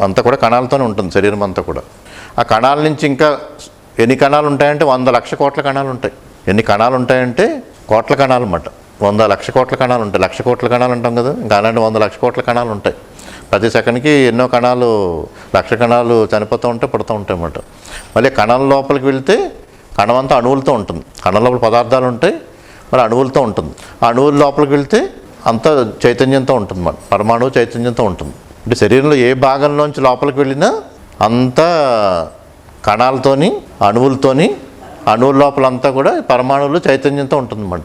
అంతా కూడా కణాలతోనే ఉంటుంది శరీరం అంతా కూడా. ఆ కణాల నుంచి ఇంకా ఎన్ని కణాలు ఉంటాయంటే వంద లక్ష కోట్ల కణాలు ఉంటాయి ఎన్ని కణాలు ఉంటాయంటే కోట్ల కణాలు అన్నమాట వంద లక్ష కోట్ల కణాలు ఉంటాయి లక్ష కోట్ల కణాలు ఉంటాం కదా? ఇంకా అలాంటి వంద లక్ష కోట్ల కణాలు ఉంటాయి ప్రతి సెకండ్కి ఎన్నో కణాలు లక్ష కణాలు చనిపోతూ ఉంటాయి పుడుతూ ఉంటాయి అన్నమాట. మళ్ళీ కణాల లోపలికి వెళ్తే కణం అంతా అణువులతో ఉంటుంది. కణం లోపల పదార్థాలు ఉంటాయి మరి అణువులతో ఉంటుంది. ఆ అణువుల లోపలికి వెళ్తే అంతా చైతన్యంతో ఉంటుంది మన పరమాణువు చైతన్యంతో ఉంటుంది. అంటే శరీరంలో ఏ భాగంలోంచి లోపలికి వెళ్ళినా అంతా కణాలతోని అణువులతోని అణువుల లోపల అంతా కూడా పరమాణువులు చైతన్యంతో ఉంటుంది అన్నమాట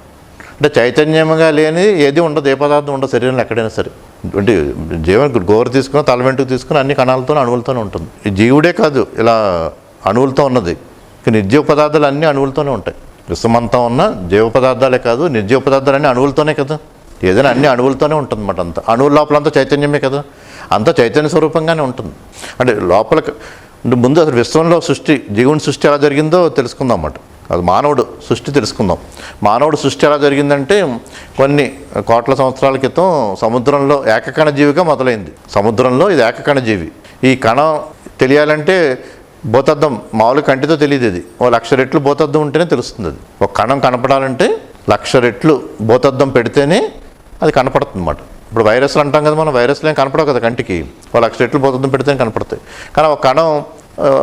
అంటే చైతన్యంగా లేని ఏది ఉండదు ఏ పదార్థం ఉండదు శరీరంలో ఎక్కడైనా సరే. అంటే జీవన గోరు తీసుకున్న తల వెంటుకు తీసుకుని అన్ని కణాలతో అణువులతోనే ఉంటుంది. ఈ జీవుడే కాదు ఇలా అణువులతో ఉన్నది. నిర్జీవ పదార్థాలు అన్నీ అణువులతోనే ఉంటాయి. విశ్వమంతా ఉన్న జీవ పదార్థాలే కాదు నిర్జీవ పదార్థాలు అన్నీ అణువులతోనే కదా. ఏదైనా అన్ని అణువులతోనే ఉంటుంది అన్నమాట అంతా. అణువుల లోపల అంతా చైతన్యమే కదా. అంతా చైతన్య స్వరూపంగానే ఉంటుంది. అంటే లోపల ముందు అసలు విశ్వంలో సృష్టి జీవుని సృష్టి ఎలా జరిగిందో తెలుసుకుందాం అన్నమాట అది మానవుడు సృష్టి తెలుసుకుందాం. మానవుడు సృష్టి ఎలా జరిగిందంటే కొన్ని కోట్ల సంవత్సరాల క్రితం సముద్రంలో ఏకకణ జీవిగా మొదలైంది. సముద్రంలో ఇది ఏకకణ జీవి. ఈ కణం తెలియాలంటే భూతద్దం మామూలు కంటితో తెలియదు ఇది. ఓ లక్ష రెట్లు భూతద్దం ఉంటేనే తెలుస్తుంది అది. ఒక కణం కనపడాలంటే లక్ష రెట్లు భూతద్దం పెడితేనే అది కనపడుతుంది అన్నమాట ఇప్పుడు వైరస్లు అంటాం కదా మనం వైరస్లు ఏం కనపడవు కదా కంటికి. ఒక లక్ష రెట్లు భూతద్దం పెడితేనే కనపడతాయి. కానీ ఒక కణం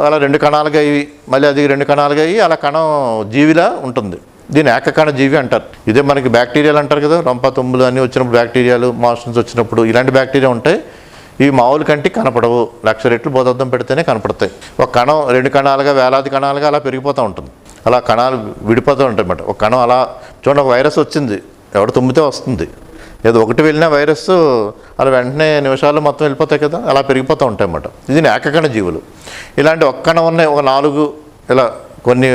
అలా రెండు కణాలుగా అయ్యి మళ్ళీ అది రెండు కణాలుగా అయ్యి అలా కణం జీవిలా ఉంటుంది. దీని ఏకకణ జీవి అంటారు. ఇదే మనకి బ్యాక్టీరియాలు అంటారు కదా రంప తుమ్ములు అన్నీ వచ్చినప్పుడు బ్యాక్టీరియాలు మాస్టర్స్ వచ్చినప్పుడు ఇలాంటి బ్యాక్టీరియా ఉంటాయి ఇవి మామూలు కంటికి కనపడవు. లక్ష రెట్లు బోధర్థం పెడితేనే కనపడతాయి. ఒక కణం రెండు కణాలుగా వేలాది కణాలుగా అలా పెరిగిపోతూ ఉంటుంది. అలా కణాలు విడిపోతూ ఉంటాయి అన్నమాట. ఒక కణం అలా చూడండి ఒక వైరస్ వచ్చింది. ఎవడు తుమ్మితే వస్తుంది. ఏదో ఒకటి వెళ్ళిన వైరస్ అలా వెంటనే నిమిషాల్లో మొత్తం వెళ్ళిపోతాయి కదా అలా పెరిగిపోతూ ఉంటాయి అన్నమాట. ఇది ఏకకణ జీవులు. ఇలాంటి ఒక్కణ ఉన్న ఉన్నాయి ఒక నాలుగు ఇలా కొన్ని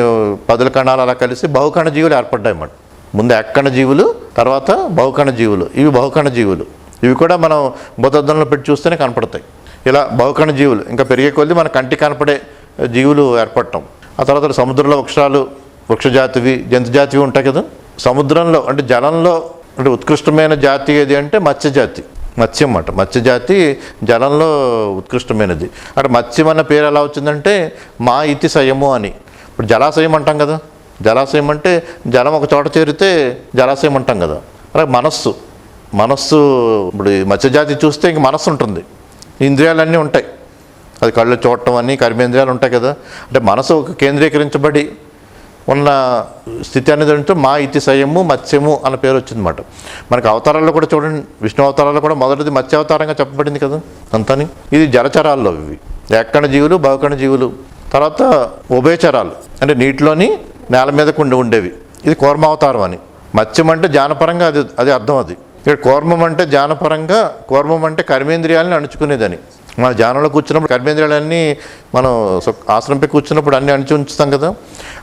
పదుల కణాలు అలా కలిసి బహుకణ జీవులు ఏర్పడ్డాయి అన్నమాట. ముందు ఎక్కణ జీవులు తర్వాత బహుకణ జీవులు. ఇవి బహుకణ జీవులు. ఇవి కూడా మనం భూతద్దంలో పెట్టి చూస్తేనే కనపడతాయి. ఇలా బహుకణ జీవులు ఇంకా పెరిగే కొద్దీ మన కంటికి కనపడే జీవులు ఏర్పడటం. ఆ తర్వాత సముద్రంలో వృక్షాలు వృక్షజాతివి జంతుజాతివి ఉంటాయి కదా. సముద్రంలో అంటే జలంలో అంటే ఉత్కృష్టమైన జాతి ఏది అంటే మత్స్య జాతి మత్స్యం అన్నమాట. మత్స్య జాతి జలంలో ఉత్కృష్టమైనది. అంటే మత్స్యం అన్న పేరు ఎలా వచ్చిందంటే మా ఇతి సయము అని. ఇప్పుడు జలాశయం అంటాం కదా. జలాశయం అంటే జలం ఒక చోట చేరితే జలాశయం అంటాం కదా. అలాగే మనస్సు. మనస్సు ఇప్పుడు మత్స్యజాతి చూస్తే ఇంక మనస్సు ఉంటుంది. ఇంద్రియాలన్నీ ఉంటాయి. అది కళ్ళు చూడటం అని కర్మేంద్రియాలు ఉంటాయి కదా. అంటే మనసు ఒక కేంద్రీకరించబడి ఉన్న స్థితి అనేది అంటే మా ఇతి సయము మత్స్యము అన్న పేరు వచ్చిందన్నమాట మనకి అవతారాల్లో కూడా చూడండి విష్ణు అవతారాల్లో కూడా మొదటిది మత్స్య అవతారంగా చెప్పబడింది కదా అంతని ఇది జలచరాల్లో ఇవి. ఎక్కడ జీవులు బహుకణ జీవులు. తర్వాత ఉభయచరాలు. అంటే నీటిలోని నేల మీద ఉండి ఉండేవి. ఇది కూర్మావతారం అని. మత్స్యం అంటే జానపరంగా అది అది అర్థం అది. ఇక్కడ కూర్మం అంటే జానపరంగా కూర్మం అంటే కర్మేంద్రియాలని అణుచుకునేదని. మన జానంలో కూర్చున్నప్పుడు కర్మేంద్రియాలన్నీ మనం సు- కూర్చున్నప్పుడు అన్నీ అణిచి ఉంచుతాం కదా.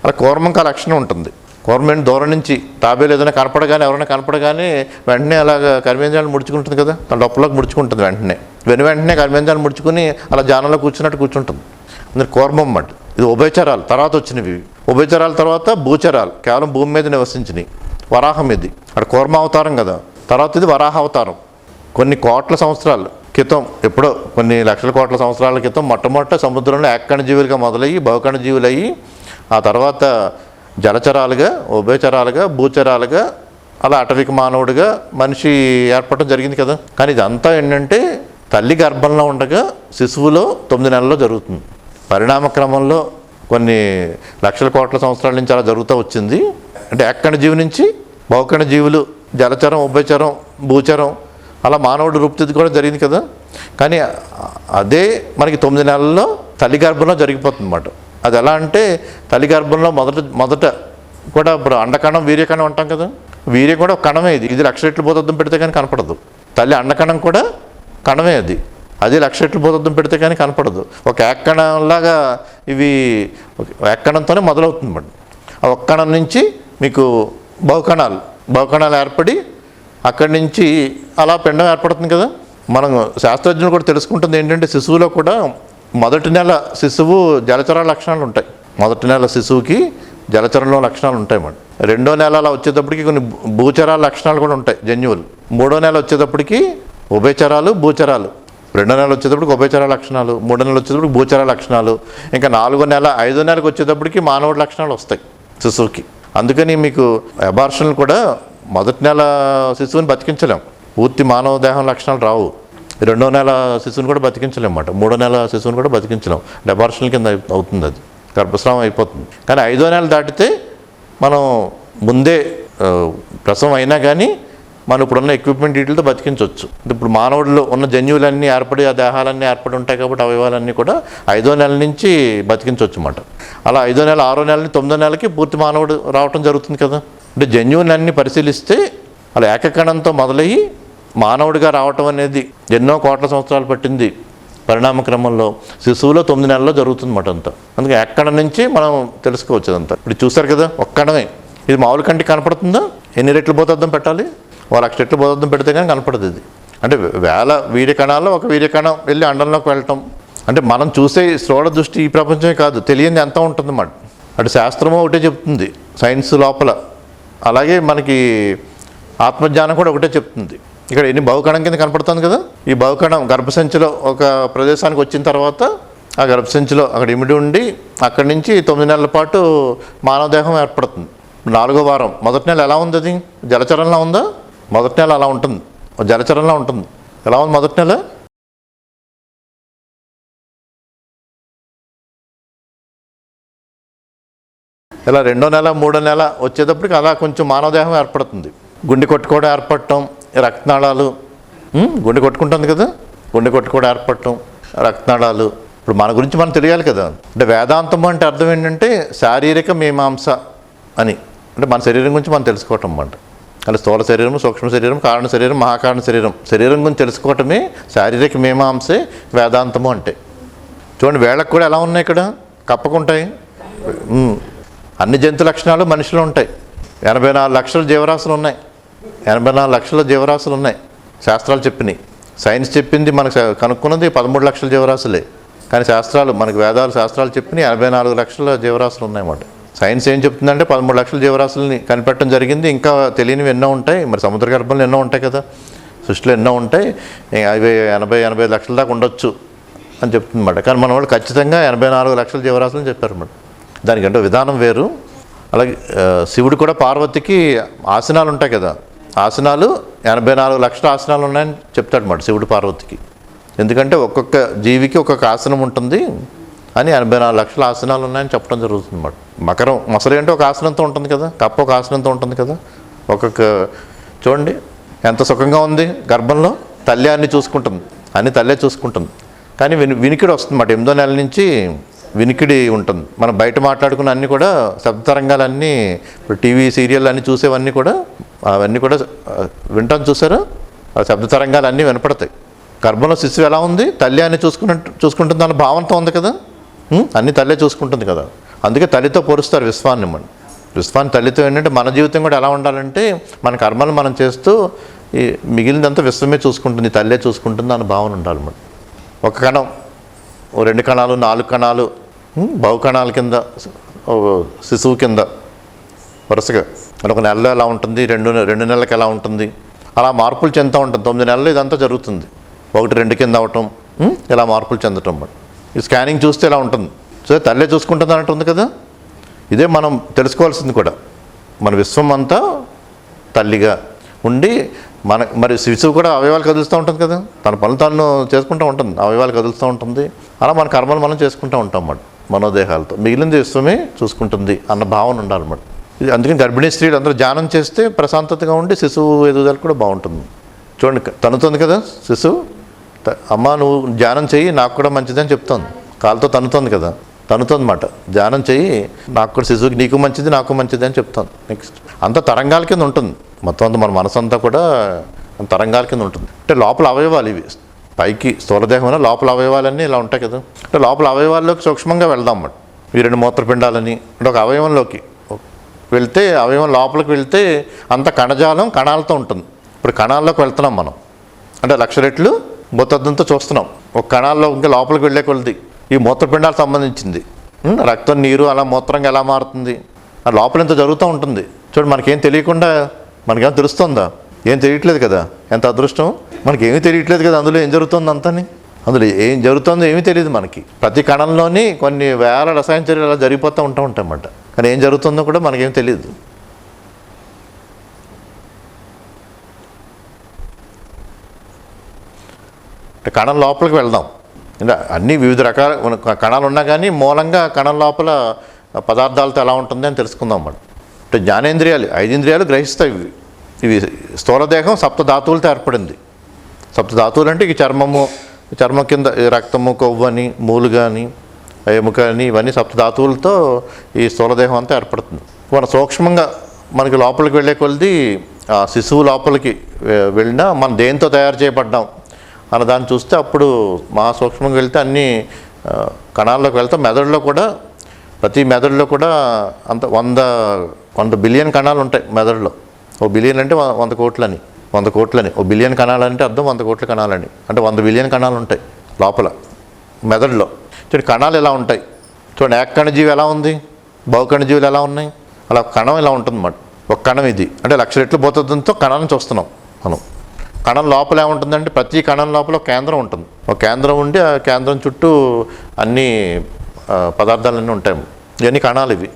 అలా కూర్మంకి ఆ లక్షణం ఉంటుంది. కూర్మం దూరం నుంచి తాబేలు ఏదైనా కనపడగానే ఎవరైనా కనపడగానే వెంటనే అలాగ కర్మేంద్రాలు ముడుచుకుంటుంది కదా? తన డొప్పలోకి ముడుచుకుంటుంది వెంటనే. వెను వెంటనే కర్మేంద్రాలు ముడుచుకుని అలా జానంలో కూర్చున్నట్టు కూర్చుంటుంది. అందుకని కూర్మం అన్నమాట. ఇది ఉభయచరాలు తర్వాత వచ్చినవి ఉభయచరాల తర్వాత భూచరాలు కేవలం భూమి మీద నివసించినవి. వరాహం ఇది. అక్కడ కూర్మ అవతారం కదా? తర్వాత ఇది వరాహ అవతారం. కొన్ని కోట్ల సంవత్సరాలు క్రితం ఎప్పుడో కొన్ని లక్షల కోట్ల సంవత్సరాల క్రితం మొట్టమొదట సముద్రంలో ఏకకణ జీవులుగా మొదలయ్యి బహుకణ జీవులయ్యి ఆ తర్వాత జలచరాలుగా ఉభయచరాలుగా భూచరాలుగా అలా అటవిక మానవుడిగా మనిషి ఏర్పడటం జరిగింది కదా. కానీ ఇదంతా ఏంటంటే తల్లి గర్భంలో ఉండగా శిశువులో తొమ్మిది నెలల్లో జరుగుతుంది. పరిణామ క్రమంలో కొన్ని లక్షల కోట్ల సంవత్సరాల నుంచి అలా జరుగుతూ వచ్చింది. అంటే ఎక్కడి జీవి నుంచి? బహుకణ జీవులు జలచరం ఉభయచరం భూచరం అలా మానవుడు రూపుదిద్దు కూడా జరిగింది కదా. కానీ అదే మనకి తొమ్మిది నెలల్లో తల్లి గర్భంలో జరిగిపోతుంది అన్నమాట అది ఎలా అంటే తల్లి గర్భంలో మొదట మొదట కూడా ఇప్పుడు అండకణం వీర్యకణం అంటాం కదా? వీర్యం కూడా కణమే ఇది. ఇది లక్ష రెట్లు బోధద్దం పెడితే కానీ కనపడదు. తల్లి అండకణం కూడా కణమే అది. అది లక్ష రెట్లు బోధద్దం పెడితే కానీ కనపడదు. ఒక ఏక్కణంలాగా ఇవి ఒక మొదలవుతుంది మరి. ఆ ఒక్క నుంచి మీకు బహుకణాలు బహుకణాలు ఏర్పడి అక్కడి నుంచి అలా పిండం ఏర్పడుతుంది కదా? మనం శాస్త్రజ్ఞులు కూడా తెలుసుకుంటుంది ఏంటంటే శిశువులో కూడా మొదటి నెల శిశువు జలచర లక్షణాలు ఉంటాయి మొదటి నెల శిశువుకి జలచరంలో లక్షణాలు ఉంటాయి మేడం రెండో నెల అలా వచ్చేటప్పటికి కొన్ని భూచరాల లక్షణాలు కూడా ఉంటాయి జన్యువులు. మూడో నెల వచ్చేటప్పటికి ఉభయచరాలు భూచరాలు. రెండో నెల వచ్చేటప్పటికి ఉభయచర లక్షణాలు మూడో నెల వచ్చేటప్పటికి భూచర లక్షణాలు ఇంకా నాలుగో నెల ఐదో నెలకు వచ్చేటప్పటికి మానవుడి లక్షణాలు వస్తాయి శిశువుకి. అందుకని మీకు అబార్షన్లు కూడా మొదటి నెల శిశువుని బతికించలేం. పూర్తి మానవ దేహం లక్షణాలు రావు. రెండో నెల శిశువుని కూడా బతికించలేం అన్నమాట మూడో నెల శిశువుని కూడా బతికించలేం. డెబార్షన్ కింద అవుతుంది అది. గర్భస్రావం అయిపోతుంది. కానీ ఐదో నెల దాటితే మనం ముందే ప్రసవం అయినా కానీ మనం ఇప్పుడున్న ఎక్విప్మెంట్ వీటితో బతికించవచ్చు. ఇప్పుడు మానవుడిలో ఉన్న జన్యువులన్నీ ఏర్పడి ఆ దేహాలన్నీ ఏర్పడి ఉంటాయి కాబట్టి అవయవాలన్నీ కూడా ఐదో నెల నుంచి బతికించవచ్చు అన్నమాట అలా ఐదో నెల ఆరో నెలని తొమ్మిదో నెలకి పూర్తి మానవుడు రావటం జరుగుతుంది కదా. అంటే జన్యువులన్నీ పరిశీలిస్తే అలా ఏకకణంతో మొదలయ్యి మానవుడిగా రావటం అనేది ఎన్నో కోట్ల సంవత్సరాలు పట్టింది పరిణామ క్రమంలో. శిశువులో తొమ్మిది నెలల్లో జరుగుతుందన్నమాట అంతా. అందుకే ఎక్కడ నుంచి మనం తెలుసుకోవచ్చు అదంతా. ఇప్పుడు చూసారు కదా ఒక్కడమే. ఇది మామూలు కంటికి కనపడుతుందా? ఎన్ని రెట్లు బోధర్థం పెట్టాలి? ఓ లక్ష రెట్లు బోధర్థం పెడితే కానీ కనపడదు ఇది. అంటే వేల వీర్యకణాల్లో ఒక వీర్యకణం వెళ్ళి అండంలోకి వెళ్ళటం. అంటే మనం చూసే శ్రోడ దృష్టి ఈ ప్రపంచమే కాదు తెలియంది ఎంత ఉంటుందన్నమాట. అటు శాస్త్రము ఒకటే చెప్తుంది. సైన్స్ లోపల. అలాగే మనకి ఆత్మజ్ఞానం కూడా ఒకటే చెప్తుంది. ఇక్కడ ఎన్ని బావుకణం కింద కనపడుతుంది కదా? ఈ బావుకణం గర్భసంచిలో ఒక ప్రదేశానికి వచ్చిన తర్వాత ఆ గర్భసంచిలో అక్కడ ఇమిడి ఉండి అక్కడి నుంచి తొమ్మిది నెలల పాటు మానవ దేహం ఏర్పడుతుంది. నాలుగో వారం. మొదటి నెల ఎలా ఉంది అది? జలచరంలో ఉందా? మొదటి నెల అలా ఉంటుంది. జలచరంలా జలచరంలో ఉంటుంది. ఎలా ఉంది మొదటి నెల? ఇలా రెండో నెల మూడో నెల వచ్చేటప్పటికి అలా కొంచెం మానవదేహం ఏర్పడుతుంది. గుండె కొట్టుకోవడం ఏర్పడటం రక్తనాళాలు గుండె కొట్టుకుంటుంది కదా. గుండె కొట్టుకోవడం ఏర్పడటం రక్తనాళాలు. ఇప్పుడు మన గురించి మనం తెలియాలి కదా. అంటే వేదాంతం అంటే అర్థం ఏంటంటే శారీరక మీమాంస అని. అంటే మన శరీరం గురించి మనం తెలుసుకోవటం అన్నమాట. అంటే స్థూల శరీరం సూక్ష్మ శరీరం కారణ శరీరం మహాకారణ శరీరం. శరీరం గురించి తెలుసుకోవటమే శారీరక మీమాంసే వేదాంతము అంటే. చూడండి వేళకు కూడా ఎలా ఉన్నాయి ఇక్కడ? కప్పకుంటాయి అన్ని జంతు లక్షణాలు మనిషిలో ఉంటాయి. ఎనభై నాలుగు లక్షల జీవరాశులు ఉన్నాయి. ఎనభై నాలుగు లక్షల జీవరాశులు ఉన్నాయి. శాస్త్రాలు చెప్పినాయి. సైన్స్ చెప్పింది మనకు కనుక్కున్నది పదమూడు లక్షల జీవరాశులే. కానీ శాస్త్రాలు మనకు వేదాలు శాస్త్రాలు చెప్పినాయి ఎనభై నాలుగు లక్షల జీవరాశులు ఉన్నాయన్నమాట. సైన్స్ ఏం చెప్తుందంటే పదమూడు లక్షల జీవరాశులని కనిపెట్టడం జరిగింది. ఇంకా తెలియనివి ఎన్నో ఉంటాయి. మరి సముద్ర గర్భంలో ఎన్నో ఉంటాయి కదా. సృష్టిలో ఎన్నో ఉంటాయి. అవి ఎనభై ఎనభై లక్షల దాకా ఉండొచ్చు అని చెప్తుందన్నమాట. కానీ మన వాళ్ళు ఖచ్చితంగా ఎనభై నాలుగు లక్షల జీవరాశులని చెప్పారన్నమాట. దానికంటే విధానం వేరు. అలాగే శివుడు కూడా పార్వతికి ఆసనాలు ఉంటాయి కదా. ఆసనాలు ఎనభై నాలుగు లక్షల ఆసనాలు ఉన్నాయని చెప్తాడు మాట శివుడు పార్వతికి. ఎందుకంటే ఒక్కొక్క జీవికి ఒక్కొక్క ఆసనం ఉంటుంది అని ఎనభై నాలుగు లక్షల ఆసనాలు ఉన్నాయని చెప్పడం జరుగుతుంది మాట. మకరం మొసలి అంటే ఒక ఆసనంతో ఉంటుంది కదా కప్ప ఒక ఆసనంతో ఉంటుంది కదా. ఒక్కొక్క చూడండి ఎంత సుఖంగా ఉంది గర్భంలో తల్లి అన్ని చూసుకుంటుంది అన్ని తల్లే చూసుకుంటుంది. కానీ విని వినికిడి వస్తుంది మాట. ఎనిమిదో నెల నుంచి వినికిడి ఉంటుంది. మనం బయట మాట్లాడుకున్న అన్నీ కూడా శబ్ద తరంగాలన్నీ ఇప్పుడు టీవీ సీరియల్ అన్నీ చూసేవన్నీ కూడా అవన్నీ కూడా వింటాం చూసారా? ఆ శబ్ద తరంగాలు అన్నీ వినపడతాయి. గర్భంలో శిశువు ఎలా ఉంది? తల్లి అన్ని చూసుకున్న చూసుకుంటుంది అన్న భావంతో ఉంది కదా? అన్నీ అన్ని తల్లే చూసుకుంటుంది కదా? అందుకే తల్లితో పోరుస్తారు విశ్వాన్ని మనం. విశ్వాన్ని తల్లితో ఏంటంటే మన జీవితం కూడా ఎలా ఉండాలంటే మన కర్మలు మనం చేస్తూ ఈ మిగిలినంతా విశ్వమే చూసుకుంటుంది తల్లే చూసుకుంటుంది అన్న భావన ఉండాలి మనం. ఒక కణం ఓ రెండు కణాలు నాలుగు కణాలు బహుకణాల కింద శిశువు కింద వరుసగా. అంటే ఒక నెలలో ఎలా ఉంటుంది రెండు రెండు నెలలకు ఎలా ఉంటుంది అలా మార్పులు చెందుతూ ఉంటుంది. తొమ్మిది నెలలు ఇదంతా జరుగుతుంది. ఒకటి రెండు కింద అవటం ఇలా మార్పులు చెందటం ఈ స్కానింగ్ చూస్తే ఇలా ఉంటుంది. సో తల్లే చూసుకుంటుంది అన్నట్టుంది కదా? ఇదే మనం తెలుసుకోవాల్సింది కూడా. మన విశ్వం అంతా తల్లిగా ఉండి మన మరి శిశువు కూడా అవయవాలు కదులుస్తూ ఉంటుంది కదా? తన పనులు తను చేసుకుంటూ ఉంటుంది అవయవాలు కదులుస్తూ ఉంటుంది. అలా మన కర్మలు మనం చేసుకుంటూ ఉంటాం అన్నమాట. మనోదేహాలతో. మిగిలింది విశ్వమే చూసుకుంటుంది అన్న భావన ఉండాలన్నమాట. ఇది అందుకని గర్భిణీ స్త్రీలు అందరూ ధ్యానం చేస్తే ప్రశాంతతగా ఉండి శిశువు ఎదుగుదల కూడా బాగుంటుంది. చూడండి తనుతుంది కదా శిశువు? త- అమ్మ నువ్వు ధ్యానం చెయ్యి నాకు కూడా మంచిదని చెప్తాను కాలుతో తనుతోంది కదా? తనుతోంది మాట. ధ్యానం చెయ్యి నాకు కూడా శిశువుకి నీకు మంచిది నాకు మంచిది అని చెప్తాను నెక్స్ట్ అంత తరంగాల కింద ఉంటుంది. మొత్తం అంతా మన మనసు అంతా కూడా తరంగాల కింద ఉంటుంది. అంటే లోపల అవయవాలు ఇవి. పైకి స్థూలదేహం లోపల అవయవాలన్నీ ఇలా ఉంటాయి కదా. అంటే లోపల అవయవాల్లోకి సూక్ష్మంగా వెళ్దాం అన్నమాట. ఈ రెండు మూత్రపిండాలని అంటే ఒక అవయవంలోకి. వెళ్తే అవయవం లోపలికి వెళ్తే అంత కణజాలం కణాలతో ఉంటుంది. ఇప్పుడు కణాల్లోకి వెళ్తున్నాం మనం. అంటే లక్ష రెట్లు మూత్రదంతో చూస్తున్నాం. ఒక కణాల్లో ఇంకా లోపలికి వెళ్ళే కొలది. ఈ మూత్రపిండాలకు సంబంధించింది. రక్తం నీరు అలా మూత్రంగా ఎలా మారుతుంది? ఆ లోపల ఇంత జరుగుతూ ఉంటుంది. చూడు మనకేం తెలియకుండా మనకేం తెలుస్తుందా? ఏం తెలియట్లేదు కదా? ఎంత అదృష్టం? మనకి ఏమీ తెలియట్లేదు కదా అందులో ఏం జరుగుతుంది అంతని? అందులో ఏం జరుగుతుందో ఏమీ తెలియదు మనకి. ప్రతి కణంలోని కొన్ని వేల రసాయన చర్యలు అలా జరిగిపోతూ ఉంటా ఉంటాయన్నమాట. కానీ ఏం జరుగుతుందో కూడా మనకేం తెలియదు. కణం లోపలికి వెళ్దాం. అన్ని వివిధ రకాల కణాలు ఉన్నా కానీ మూలంగా కణం లోపల పదార్థాలతో ఎలా ఉంటుంది అని తెలుసుకుందాం మనం అంటే జ్ఞానేంద్రియాలు ఐదింద్రియాలు గ్రహిస్తాయి ఇవి. ఇవి స్థూలదేహం సప్తధాతువులతో ఏర్పడింది. సప్త ధాతువులు అంటే ఈ చర్మము చర్మం కింద రక్తము కొవ్వు అని మూలు కానీ ఎముక అని ఇవన్నీ సప్తధాతువులతో ఈ స్థూలదేహం అంతా ఏర్పడుతుంది. మన సూక్ష్మంగా మనకి లోపలికి వెళ్ళే కొలిది ఆ శిశువు లోపలికి వెళ్ళినా మనం దేంతో తయారు చేయబడ్డాం అన్న దాన్ని చూస్తే అప్పుడు మహాసూక్ష్మంగా వెళ్తే అన్ని కణాల్లోకి వెళ్తే. మెదడులో కూడా ప్రతి మెదడులో కూడా అంత వంద వంద బిలియన్ కణాలు ఉంటాయి మెదడులో. ఓ బిలియన్ అంటే వంద కోట్లని వంద కోట్లని. ఓ బిలియన్ కణాలంటే అర్థం వంద కోట్ల కణాలని. అంటే వంద బిలియన్ కణాలు ఉంటాయి లోపల మెదడులో. చూడండి కణాలు ఎలా ఉంటాయి? చూడండి ఏకకణజీవి ఎలా ఉంది? బహుకణజీవులు ఎలా ఉన్నాయి? అలా కణం ఇలా ఉంటుంది అన్నమాట. ఒక కణం ఇది. అంటే లక్ష రెట్లు పోతుందంతో కణాన్ని చూస్తున్నాం మనం. కణం లోపల ఏముంటుందంటే ప్రతి కణం లోపల ఒక కేంద్రం ఉంటుంది. ఒక కేంద్రం ఉండి ఆ కేంద్రం చుట్టూ అన్ని పదార్థాలన్నీ ఉంటాయి. ఇవన్నీ కణాలు ఇవి.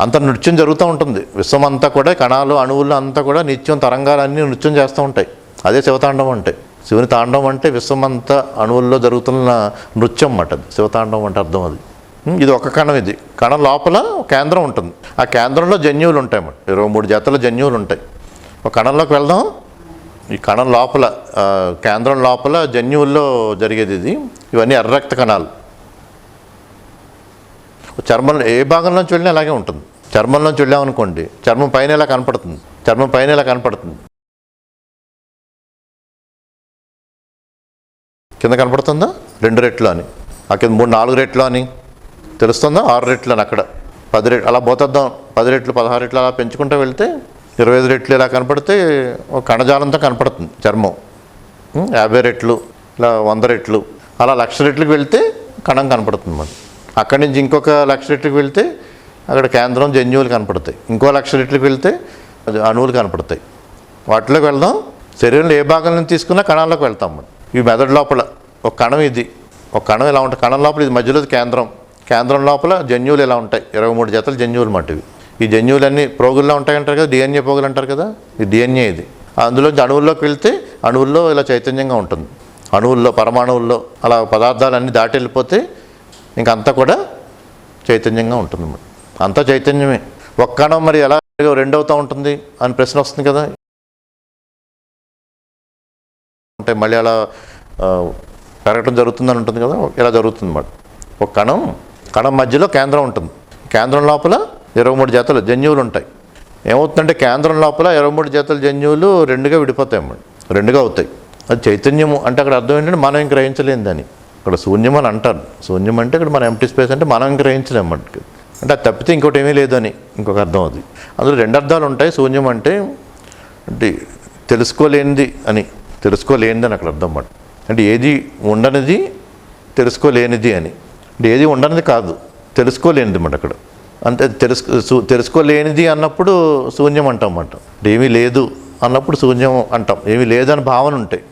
అంత నృత్యం జరుగుతూ ఉంటుంది. విశ్వం అంతా కూడా కణాలు అణువులు అంతా కూడా నిత్యం తరంగాలన్నీ నృత్యం చేస్తూ ఉంటాయి. అదే శివతాండవం అంటే. శివుని తాండవం అంటే విశ్వం అంతా అణువుల్లో జరుగుతున్న నృత్యం అన్నమాట అది. శివతాండవం అంటే అర్థం అది. ఇది ఒక కణం ఇది. కణం లోపల కేంద్రం ఉంటుంది. ఆ కేంద్రంలో జన్యువులు ఉంటాయి అన్నమాట. ఇరవై మూడు జతల జన్యువులు ఉంటాయి. ఒక కణంలోకి వెళ్దాం. ఈ కణం లోపల కేంద్రం లోపల జన్యువుల్లో జరిగేది ఇది. ఇవన్నీ ఎర్రక్త కణాలు. చర్మంలో ఏ భాగంలోంచి వెళ్ళినా అలాగే ఉంటుంది. చర్మంలోంచి వెళ్ళామనుకోండి చర్మం పైన ఇలా కనపడుతుంది? చర్మం పైన ఇలా కనపడుతుంది? కింద కనపడుతుందా? రెండు రెట్లు అని. ఆ కింద మూడు నాలుగు రెట్లు అని. తెలుస్తుందా? ఆరు రెట్లు అని అక్కడ. పది రెట్లు అలా పోతద్దాం. పది రెట్లు పదహారు రెట్లు అలా పెంచుకుంటూ వెళ్తే ఇరవై ఐదు రెట్లు ఇలా కనపడితే ఒక కణజాలంతో కనపడుతుంది చర్మం. యాభై రెట్లు ఇలా వంద రెట్లు అలా లక్ష రెట్లకు వెళ్తే కణం కనపడుతుంది మనకి అక్కడి నుంచి ఇంకొక లక్ష లీటర్కి వెళ్తే అక్కడ కేంద్రం జన్యువులు కనపడతాయి. ఇంకో లక్ష లీటర్కి వెళ్తే అది అణువులు కనపడతాయి. వాటిలోకి వెళ్దాం. శరీరంలో ఏ భాగం నుంచి తీసుకున్నా కణాల్లోకి వెళ్తాం మనం. ఈ మెదడు లోపల ఒక కణం ఇది. ఒక కణం ఇలా ఉంటుంది కణం లోపల ఇది మధ్యలో కేంద్రం. కేంద్రం లోపల జన్యువులు ఇలా ఉంటాయి. ఇరవై మూడు జతలు జన్యువులు మట్టివి ఈ జన్యువులన్నీ ప్రోగుల్లో ఉంటాయి అంటారు కదా డిఎన్ఏ పోగులు అంటారు కదా? ఇది డిఎన్ఏ ఇది. అందులో అణువుల్లోకి వెళ్తే అణువుల్లో ఇలా చైతన్యంగా ఉంటుంది. అణువుల్లో పరమాణువుల్లో అలా పదార్థాలన్నీ దాటి వెళ్ళిపోతే ఇంకంతా కూడా చైతన్యంగా ఉంటుంది మరి. అంతా చైతన్యమే. ఒక్కణం మరి ఎలా రెండవుతూ ఉంటుంది అని ప్రశ్న వస్తుంది కదా. అంటే మళ్ళీ అలా పెరగటం జరుగుతుందని ఉంటుంది కదా. ఇలా జరుగుతుంది అన్నమాట ఒక కణం కణం మధ్యలో కేంద్రం ఉంటుంది. కేంద్రం లోపల ఇరవై మూడు జతలు జన్యువులు ఉంటాయి. ఏమవుతుందంటే కేంద్రం లోపల ఇరవై మూడు జతల జన్యువులు రెండుగా విడిపోతాయి అమ్మ రెండుగా అవుతాయి. అది చైతన్యము. అంటే అక్కడ అర్థం ఏంటంటే మనం గ్రహించలేని దాన్ని అక్కడ శూన్యం అని అంటారు. శూన్యం అంటే ఇక్కడ మన ఎంటీ స్పేస్ అంటే మనం ఇంక అన్నమాట అంటే అది తప్పితే ఇంకోటి ఏమీ లేదని ఇంకొక అర్థం అది. అందులో రెండు అర్థాలు ఉంటాయి. శూన్యం అంటే అంటే తెలుసుకోలేనిది అని తెలుసుకోలేనిది అని అక్కడ అర్థం అన్నమాట అంటే ఏది ఉండనిది తెలుసుకోలేనిది అని. అంటే ఏది ఉండనిది కాదు తెలుసుకోలేనిది అన్నమాట అక్కడ. అంటే తెలుసు తెలుసుకోలేనిది అన్నప్పుడు శూన్యం అంటాం అన్నమాట ఏమీ లేదు అన్నప్పుడు శూన్యం అంటాం. ఏమీ లేదని భావన ఉంటాయి.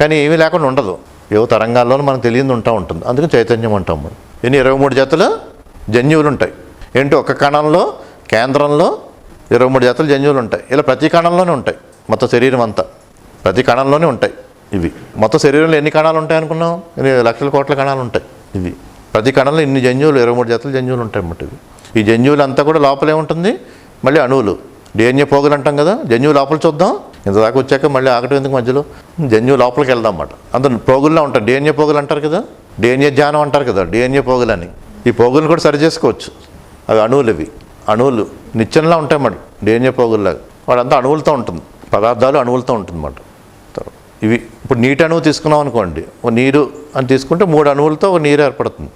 కానీ ఏమీ లేకుండా ఉండదు. ఏవో తరంగాల్లోనూ మనకు తెలియదు ఉంటా ఉంటుంది. అందుకని చైతన్యం అంటాం మనం. ఎన్ని? ఇరవై మూడు జతల జన్యువులు ఉంటాయి. ఏంటి? ఒక కణంలో కేంద్రంలో ఇరవై మూడు జతల జన్యువులు ఉంటాయి. ఇలా ప్రతి కణంలోనే ఉంటాయి. మొత్తం శరీరం అంతా. ప్రతి కణంలోనే ఉంటాయి ఇవి. మొత్తం శరీరంలో ఎన్ని కణాలు ఉంటాయి అనుకున్నాం ఎన్ని లక్షల కోట్ల కణాలు ఉంటాయి ఇవి. ప్రతి కణంలో ఇన్ని జన్యువులు ఇరవై మూడు జతల జన్యువులు ఉంటాయి అన్నమాట ఇవి. ఈ జన్యువులు అంతా కూడా లోపలే ఉంటుంది. మళ్ళీ అణువులు. డిఎన్ఏ పోగులు అంటాం కదా. జన్యువు లోపల చూద్దాం. ఇంత దాకా వచ్చాక మళ్ళీ ఆగటం ఎందుకు మధ్యలో? జన్యువు లోపలికి వెళ్దాం అన్నమాట. అంత పోగుల్లో ఉంటారు. డిఎన్ఏ పోగులు అంటారు కదా? డిఎన్ఏ ధ్యానం అంటారు కదా డిఎన్ఏ పోగులు అని. ఈ పోగులను కూడా సరి చేసుకోవచ్చు. అవి అణువులు ఇవి. అణువులు నిత్యంలా ఉంటాయి మాట డిఎన్ఏ పోగుల్లాగా. వాడంతా అణువులతో ఉంటుంది. పదార్థాలు అణువులతో ఉంటుంది అన్నమాట. ఇవి ఇప్పుడు నీటి అణువు తీసుకున్నాం అనుకోండి. ఓ నీరు అని తీసుకుంటే మూడు అణువులతో ఒక నీరు ఏర్పడుతుంది.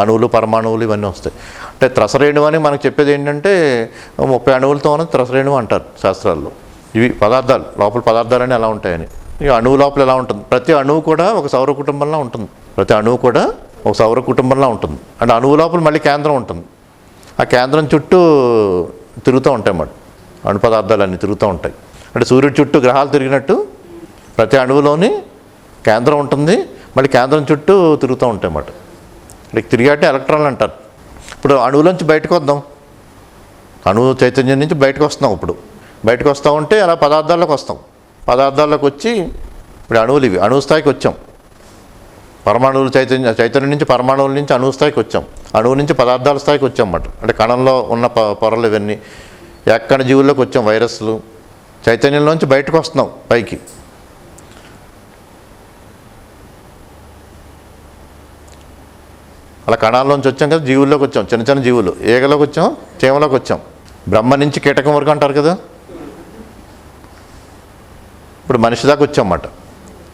అణువులు పరమాణువులు ఇవన్నీ వస్తాయి. అంటే త్రసరేణువు అని మనకు చెప్పేది ఏంటంటే ముప్పై అణువులతో ఉన్న త్రసరేణువు అంటారు శాస్త్రాల్లో. ఇవి పదార్థాలు లోపల పదార్థాలన్నీ ఎలా ఉంటాయని. ఇక అణువు లోపల ఎలా ఉంటుంది? ప్రతి అణువు కూడా ఒక సౌర కుటుంబంలో ఉంటుంది. ప్రతి అణువు కూడా ఒక సౌర కుటుంబంలో ఉంటుంది. అంటే అణువు లోపల మళ్ళీ కేంద్రం ఉంటుంది. ఆ కేంద్రం చుట్టూ తిరుగుతూ ఉంటాయి అన్నమాట. అణు పదార్థాలన్నీ తిరుగుతూ ఉంటాయి. అంటే సూర్యుడి చుట్టూ గ్రహాలు తిరిగినట్టు ప్రతి అణువులోని కేంద్రం ఉంటుంది. మళ్ళీ కేంద్రం చుట్టూ తిరుగుతూ ఉంటాయి అన్నమాట. ఇక తిరిగాటే ఎలక్ట్రాన్లు అంటారు. ఇప్పుడు అణువులోంచి బయటకు వద్దాం. అణువు చైతన్యం నుంచి బయటకు వస్తున్నాం ఇప్పుడు. బయటకు వస్తూ ఉంటే అలా పదార్థాల్లోకి వస్తాం. పదార్థాల్లోకి వచ్చి ఇప్పుడు అణువులు ఇవి అణువు స్థాయికి వచ్చాం. పరమాణువులు చైతన్య చైతన్యం నుంచి పరమాణువుల నుంచి అణువు స్థాయికి వచ్చాం. అణువు నుంచి పదార్థాల స్థాయికి వచ్చాం అన్నమాట. అంటే కణంలో ఉన్న ప పొరలు ఇవన్నీ ఎక్కడ జీవుల్లోకి వచ్చాం వైరస్లు చైతన్యంలోంచి బయటకు వస్తున్నాం పైకి. అలా కణాల్లోంచి వచ్చాం కదా జీవుల్లోకి వచ్చాం. చిన్న చిన్న జీవులు ఏగలోకి వచ్చాం చీమలోకి వచ్చాం. బ్రహ్మ నుంచి కీటకం వరకు అంటారు కదా? ఇప్పుడు మనిషి దాకా వచ్చామన్నమాట.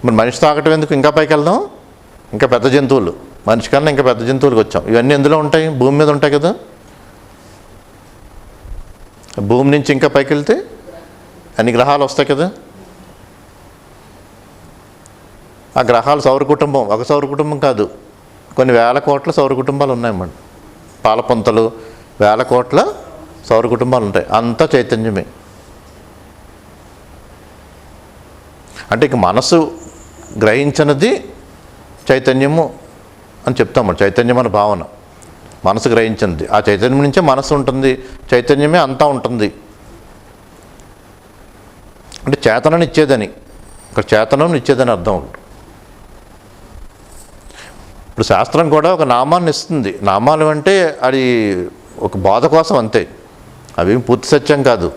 మరి మనిషి తాకటం ఎందుకు? ఇంకా పైకి వెళ్దాం? ఇంకా పెద్ద జంతువులు. మనిషి కన్నా ఇంకా పెద్ద జంతువులకు వచ్చాం. ఇవన్నీ ఎందులో ఉంటాయి? భూమి మీద ఉంటాయి కదా. భూమి నుంచి ఇంకా పైకి వెళ్తే అన్ని గ్రహాలు వస్తాయి కదా. ఆ గ్రహాలు సౌర కుటుంబం. ఒక సౌర కుటుంబం కాదు. కొన్ని వేల కోట్ల సౌర కుటుంబాలు ఉన్నాయన్నమాట. పాలపొంతలు వేల కోట్ల సౌర కుటుంబాలు ఉంటాయి. అంతా చైతన్యమే. అంటే ఇక మనసు గ్రహించినది చైతన్యము అని చెప్తాము. చైతన్యం అనే భావన. మనసు గ్రహించింది ఆ చైతన్యం నుంచే మనసు ఉంటుంది. చైతన్యమే అంతా ఉంటుంది. అంటే చేతనని ఇచ్చేదని. ఇక్కడ చేతనం ఇచ్చేదని అర్థం ఉంటుంది. ఇప్పుడు శాస్త్రం కూడా ఒక నామాన్ని ఇస్తుంది. నామాలు అంటే అది ఒక బోధ కోసం అంతే. అవి పూర్తి సత్యం కాదు.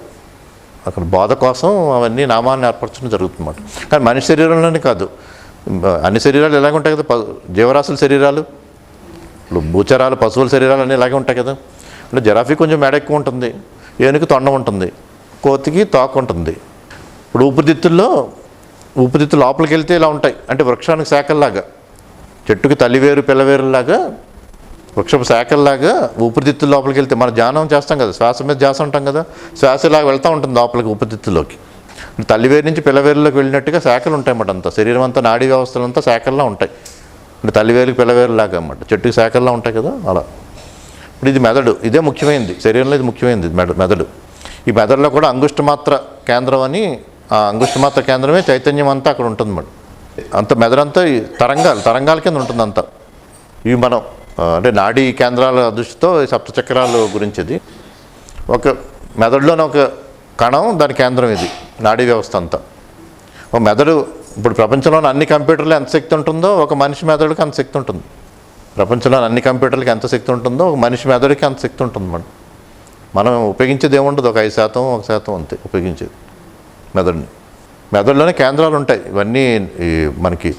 అక్కడ బోధ కోసం అవన్నీ నామాన్ని ఏర్పరచడం జరుగుతుందన్నమాట. కానీ మనిషి శరీరంలోనే కాదు. అన్ని శరీరాలు ఎలాగ ఉంటాయి కదా ప- జీవరాశుల శరీరాలు ఇప్పుడు భూచరాలు పశువుల శరీరాలు అన్నీ ఇలాగే ఉంటాయి కదా. అంటే జరాఫీ కొంచెం మెడ ఎక్కువ ఉంటుంది ఏనుగు తొండ ఉంటుంది కోతికి తోక ఉంటుంది. ఇప్పుడు ఊపిరితిత్తుల్లో ఊపిరితిత్తు లోపలికి వెళ్తే ఇలా ఉంటాయి. అంటే వృక్షానికి శాఖల్లాగా చెట్టుకి తల్లివేరు పిల్లవేరులాగా వృక్షపు శాఖల్లాగా ఊపిరితిత్తుల లోపలికి వెళ్తే మన ధ్యానం చేస్తాం కదా శ్వాస మీద ధ్యాస ఉంటాం కదా శ్వాస వెళ్తూ ఉంటుంది లోపలికి ఊపిరితిత్తులోకి తల్లివేరు నుంచి పిల్లవేరులోకి వెళ్ళినట్టుగా శాఖలు ఉంటాయి అన్నమాట అంతా. శరీరం అంతా నాడీ వ్యవస్థలు అంతా శాఖల్లో ఉంటాయి. అంటే తల్లివేరుకి పిల్లవేరులాగా అన్నమాట. చెట్టుకి శాఖల్లో ఉంటాయి కదా అలా. ఇప్పుడు ఇది మెదడు ఇదే ముఖ్యమైనది శరీరంలో ఇది ముఖ్యమైనది మెడ మెదడు. ఈ మెదడులో కూడా అంగుష్టమాత్ర కేంద్రం అని ఆ అంగుష్టమాత్ర కేంద్రమే చైతన్యం అంతా అక్కడ ఉంటుంది మేడం అంత మెదడంతా ఈ తరంగాలు తరంగాల కింద ఉంటుంది అంతా ఇవి మనం అంటే నాడీ కేంద్రాల దృష్టితో సప్తచక్రాలు సప్తచక్రాల గురించి ఇది ఒక మెదడులోని ఒక కణం దాని కేంద్రం ఇది నాడీ వ్యవస్థ అంతా. ఒక మెదడు ఇప్పుడు ప్రపంచంలోని అన్ని కంప్యూటర్లు ఎంత శక్తి ఉంటుందో ఒక మనిషి మెదడుకి అంత శక్తి ఉంటుంది. ప్రపంచంలోని అన్ని కంప్యూటర్లకి ఎంత శక్తి ఉంటుందో ఒక మనిషి మెదడుకి అంత శక్తి ఉంటుంది మనం మనం ఉపయోగించేది ఏముండదు ఒక ఐదు శాతం ఒక శాతం అంతే ఉపయోగించేది మెదడుని. మెదడులోనే కేంద్రాలు ఉంటాయి. ఇవన్నీ ఈ మనకి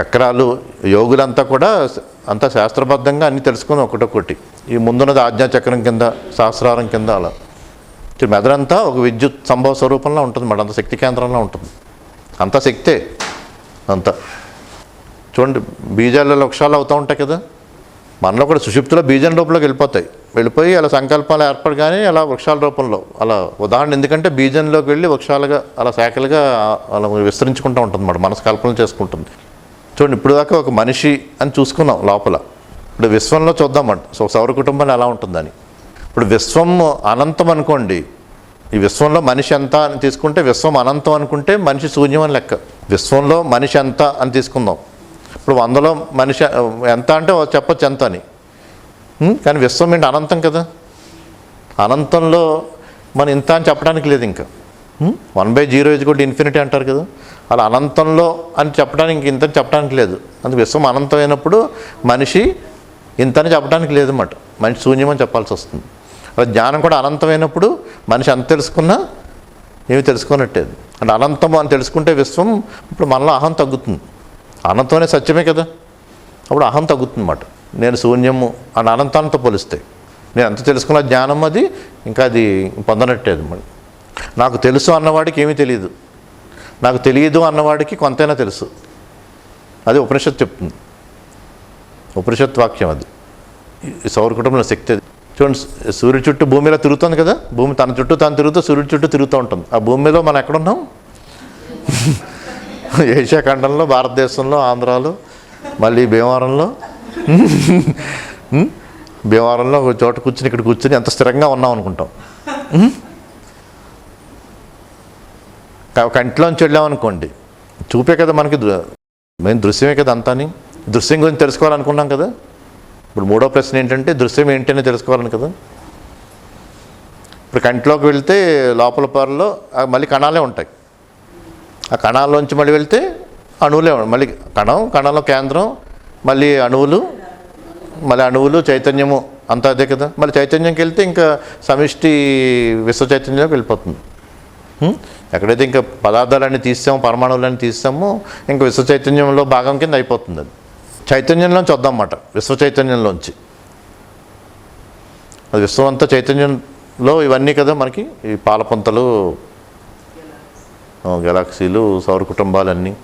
చక్రాలు యోగులంతా కూడా అంతా శాస్త్రబద్ధంగా అన్నీ తెలుసుకుని ఒకటొకటి ఈ ముందున్నది ఆజ్ఞాచక్రం కింద సహస్రారం కింద అలా. మెదడంతా ఒక విద్యుత్ సంభవ స్వరూపంలో ఉంటుంది మేడం. అంత శక్తి కేంద్రంలో ఉంటుంది. అంత శక్తే అంతా. చూడండి బీజాలలో వృక్షాలు అవుతూ ఉంటాయి కదా. మనలో కూడా సుషుప్తిలో బీజం రూపంలోకి వెళ్ళిపోతాయి. వెళ్ళిపోయి అలా సంకల్పాలు ఏర్పడగానే అలా వృక్షాల రూపంలో అలా ఉదాహరణ ఎందుకంటే బీజంలోకి వెళ్ళి వృక్షాలుగా అలా శాఖలుగా అలా విస్తరించుకుంటూ ఉంటుంది అన్నమాట మనసు కల్పన చేసుకుంటుంది. చూడండి ఇప్పుడు దాకా ఒక మనిషి అని చూసుకున్నాం లోపల. ఇప్పుడు విశ్వంలో చూద్దామంట. సో సౌర కుటుంబాన్ని ఎలా ఉంటుందని. ఇప్పుడు విశ్వం అనంతం అనుకోండి. ఈ విశ్వంలో మనిషి ఎంత అని తీసుకుంటే విశ్వం అనంతం అనుకుంటే మనిషి శూన్యం అని లెక్క. విశ్వంలో మనిషి ఎంత అని తీసుకుందాం. ఇప్పుడు వందలో మనిషి ఎంత అంటే చెప్పచ్చు ఎంత అని. కానీ విశ్వం ఏంటి అనంతం కదా? అనంతంలో మనం ఇంత అని చెప్పడానికి లేదు ఇంకా. వన్ బై జీరో ఇజ్ కూడా ఇన్ఫినిటీ అంటారు కదా. అలా అనంతంలో అని చెప్పడానికి ఇంత అని చెప్పడానికి లేదు. అందుకు విశ్వం అనంతమైనప్పుడు మనిషి ఇంత అని చెప్పడానికి లేదన్నమాట. మనిషి శూన్యం అని చెప్పాల్సి వస్తుంది. అలా జ్ఞానం కూడా అనంతమైనప్పుడు మనిషి అంత తెలుసుకున్నా ఏమి తెలుసుకున్నట్టేది అంటే అనంతం అని తెలుసుకుంటే విశ్వం ఇప్పుడు మనలో అహం తగ్గుతుంది. అనంతమనే సత్యమే కదా. అప్పుడు అహం తగ్గుతుంది అన్నమాట నేను శూన్యము అని అనంతాంతో పోలిస్తే. నేను ఎంత తెలుసుకున్న జ్ఞానం అది ఇంకా అది పొందనట్టేది మరి నాకు తెలుసు అన్నవాడికి ఏమీ తెలియదు నాకు తెలియదు అన్నవాడికి కొంతైనా తెలుసు. అది ఉపనిషత్తు చెప్తుంది. ఉపనిషత్ వాక్యం అది. సౌర కుటుంబంలో శక్తి అది. చూడండి సూర్యుడి చుట్టూ భూమిలో తిరుగుతుంది కదా? భూమి తన చుట్టూ తను తిరుగుతూ సూర్యుడి చుట్టూ తిరుగుతూ ఉంటుంది. ఆ భూమిలో మనం ఎక్కడున్నాం? ఏషియా ఖండంలో భారతదేశంలో ఆంధ్రాలో మళ్ళీ భీమవరంలో. భీమవరంలో ఒక చోట కూర్చుని ఇక్కడ కూర్చుని ఎంత స్థిరంగా ఉన్నాం అనుకుంటాం. కంటిలోంచి వెళ్ళామనుకోండి చూపే కదా మనకి మేము మెయిన్ దృశ్యమే కదా అంతాని. దృశ్యం గురించి తెలుసుకోవాలనుకున్నాం కదా. ఇప్పుడు మూడో ప్రశ్న ఏంటంటే దృశ్యం ఏంటని తెలుసుకోవాలని కదా. ఇప్పుడు కంటిలోకి వెళ్తే లోపల పొరలో మళ్ళీ కణాలే ఉంటాయి. ఆ కణాల్లోంచి మళ్ళీ వెళ్తే అణువులే మళ్ళీ కణం కణంలో కేంద్రం మళ్ళీ అణువులు మళ్ళీ అణువులు చైతన్యము అంతా అదే కదా. మళ్ళీ చైతన్యంకి వెళ్తే ఇంకా సమిష్టి విశ్వ చైతన్యంలోకి వెళ్ళిపోతుంది. ఎక్కడైతే ఇంకా పదార్థాలన్నీ తీస్తామో పరమాణువులన్నీ తీస్తామో ఇంకా విశ్వ చైతన్యంలో భాగం కింద అయిపోతుంది అది. చైతన్యంలోంచి వద్దామన్నమాట విశ్వ చైతన్యంలోంచి. అది విశ్వం అంతా చైతన్యంలో ఇవన్నీ కదా మనకి ఈ పాలపంతలు గెలాక్సీలు సౌర కుటుంబాలన్నీ.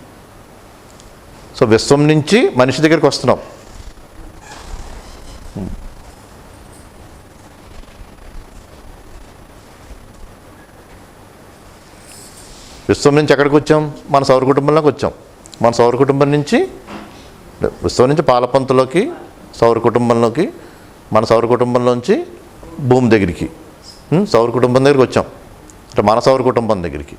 సో విశ్వం నుంచి మనిషి దగ్గరికి వస్తున్నాం. విశ్వం నుంచి ఎక్కడికి వచ్చాం? మన సౌర కుటుంబంలోకి వచ్చాం. మన సౌర కుటుంబం నుంచి విశ్వం నుంచి పాలపంతులోకి సౌర కుటుంబంలోకి మన సౌర కుటుంబంలోంచి భూమి దగ్గరికి. సౌర కుటుంబం దగ్గరికి వచ్చాం. అంటే మన సౌర కుటుంబం దగ్గరికి.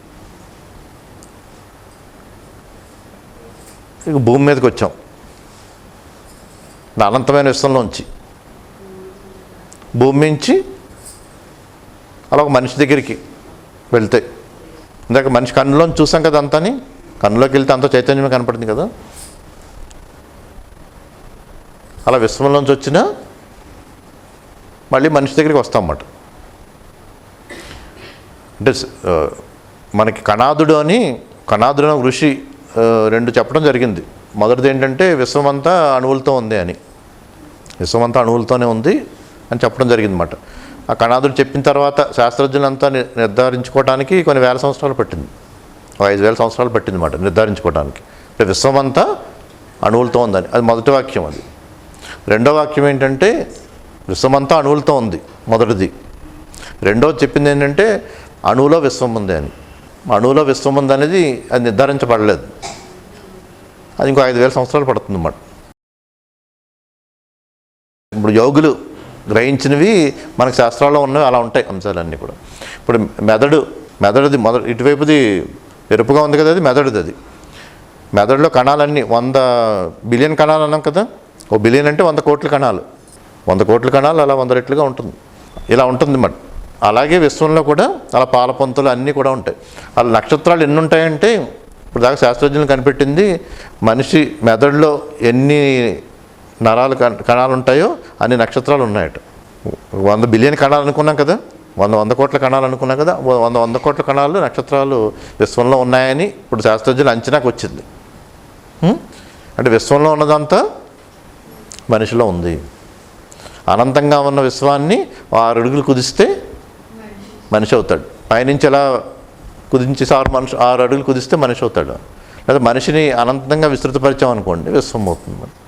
ఇక భూమి మీదకి వచ్చాం. అనంతమైన విశ్వంలోంచి భూమి నుంచి అలా ఒక మనిషి దగ్గరికి వెళ్తే ఇందాక మనిషి కన్నులోని చూసాం కదా అంతని? కన్నులోకి వెళ్తే అంత చైతన్యమే కనపడింది కదా? అలా విశ్వంలోంచి వచ్చిన మళ్ళీ మనిషి దగ్గరికి వస్తాం అన్నమాట అంటే మనకి కణాదుడు అని కణాదుడు అని ఋషి రెండు చెప్పడం జరిగింది. మొదటిది ఏంటంటే విశ్వమంతా అణువులతో ఉంది అని. విశ్వమంతా అణువులతోనే ఉంది అని చెప్పడం జరిగింది అన్నమాట ఆ కణాదుడు చెప్పిన తర్వాత శాస్త్రజ్ఞులంతా నిర్ధారించుకోవడానికి కొన్ని వేల సంవత్సరాలు పట్టింది. ఐదు వేల సంవత్సరాలు పట్టింది మాట నిర్ధారించుకోవడానికి అంటే విశ్వమంతా అణువులతో ఉందని. అది మొదటి వాక్యం అది. రెండో వాక్యం ఏంటంటే విశ్వమంతా అణువులతో ఉంది మొదటిది. రెండోది చెప్పింది ఏంటంటే అణువులో విశ్వం ఉంది అని. అణువులో విశ్వం ఉంది అనేది అది నిర్ధారించబడలేదు. అది ఇంకో ఐదు వేల సంవత్సరాలు పడుతుంది అన్నమాట ఇప్పుడు యోగులు గ్రహించినవి మనకు శాస్త్రాల్లో ఉన్నవి అలా ఉంటాయి అంశాలన్నీ కూడా. ఇప్పుడు మెదడు మెదడుది మొదటి ఇటువైపుది ఎరుపుగా ఉంది కదా అది మెదడుది అది మెదడులో కణాలన్నీ వంద బిలియన్ కణాలు అన్నాం కదా ఓ బిలియన్ అంటే వంద కోట్ల కణాలు. వంద కోట్ల కణాలు అలా వంద రెట్లుగా ఉంటుంది. ఇలా ఉంటుంది మరి. అలాగే విశ్వంలో కూడా అలా పాలపంతులు అన్నీ కూడా ఉంటాయి. అలా నక్షత్రాలు ఎన్ని ఉంటాయంటే ఇప్పుడు దాకా శాస్త్రజ్ఞులు కనిపెట్టింది మనిషి మెదడులో ఎన్ని నరాలు కణ- కణాలు ఉంటాయో అన్ని నక్షత్రాలు ఉన్నాయట వంద బిలియన్ కణాలు అనుకున్నాం కదా? వంద వంద కోట్ల కణాలు అనుకున్నాం కదా వంద వంద కోట్ల కణాలు నక్షత్రాలు విశ్వంలో ఉన్నాయని ఇప్పుడు శాస్త్రజ్ఞులు అంచనాకు వచ్చింది. అంటే విశ్వంలో ఉన్నదంతా మనిషిలో ఉంది. అనంతంగా ఉన్న విశ్వాన్ని ఆరు అడుగులు కుదిస్తే మనిషి అవుతాడు. పైనుంచి ఎలా కుదించి ఆరు మనిషి ఆరు అడుగులు కుదిస్తే మనిషి అవుతాడు. లేదా మనిషిని అనంతంగా విస్తృతపరిచాం అనుకోండి విశ్వం అవుతుంది.